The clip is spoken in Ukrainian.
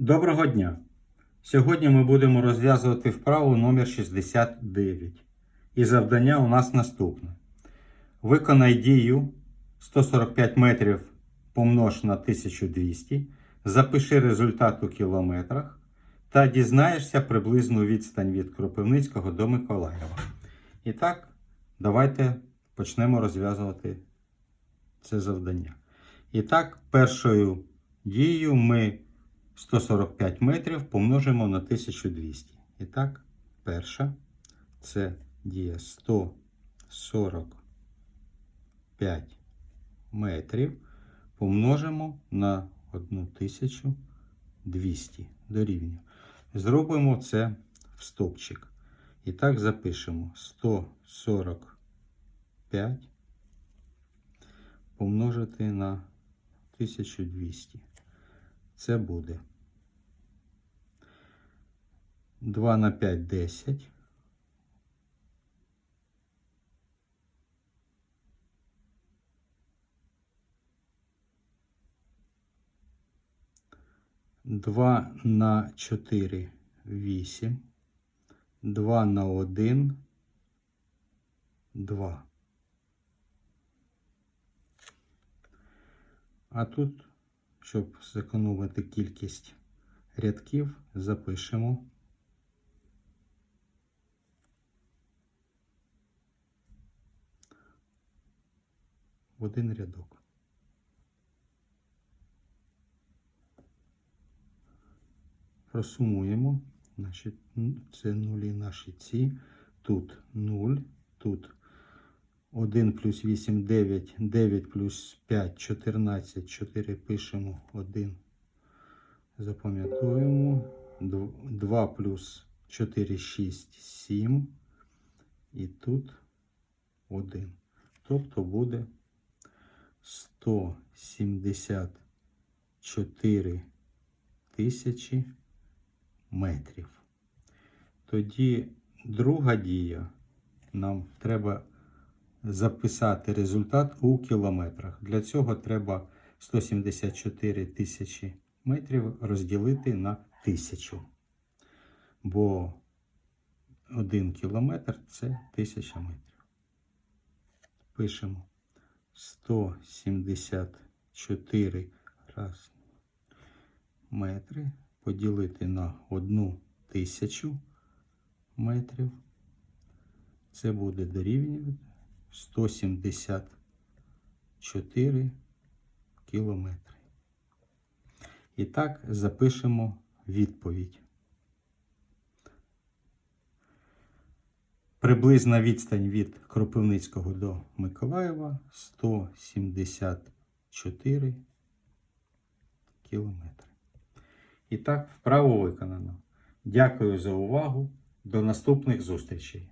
Доброго дня! Сьогодні ми будемо розв'язувати вправу номер 69. І завдання у нас наступне. Виконай дію 145 метрів помнож на 1200, запиши результат у кілометрах та дізнаєшся приблизну відстань від Кропивницького до Миколаєва. І так, давайте почнемо розв'язувати це завдання. І так, першою дією ми 145 метрів помножимо на 1200. І так, перша це дія 145 метрів помножимо на 1200 дорівнює. Зробимо це в стопчик. І так запишемо 145 помножити на 1200. Це буде 2 на 5 10. Два на 4 8. 2 на 1 2. А тут, щоб зекономити кількість рядків, запишемо в один рядок. Просумуємо, значить, це нулі наші ці. Тут 0, тут 1 плюс 8 9, 9 плюс 5 14, 4 пишемо 1. Запам'ятовуємо. 2 плюс 4 6 7. І тут 1. Тобто буде 174 тисячі метрів. Тоді друга дія. Нам треба записати результат у кілометрах. Для цього треба 174 тисячі метрів розділити на тисячу. Бо 1 кілометр це 1000 метрів. Пишемо 174 раз метри поділити на 1 тисячу метрів. Це буде дорівнювати 174 кілометри. І так запишемо відповідь. Приблизна відстань від Кропивницького до Миколаєва 174 кілометри. І так, вправо виконано. Дякую за увагу. До наступних зустрічей!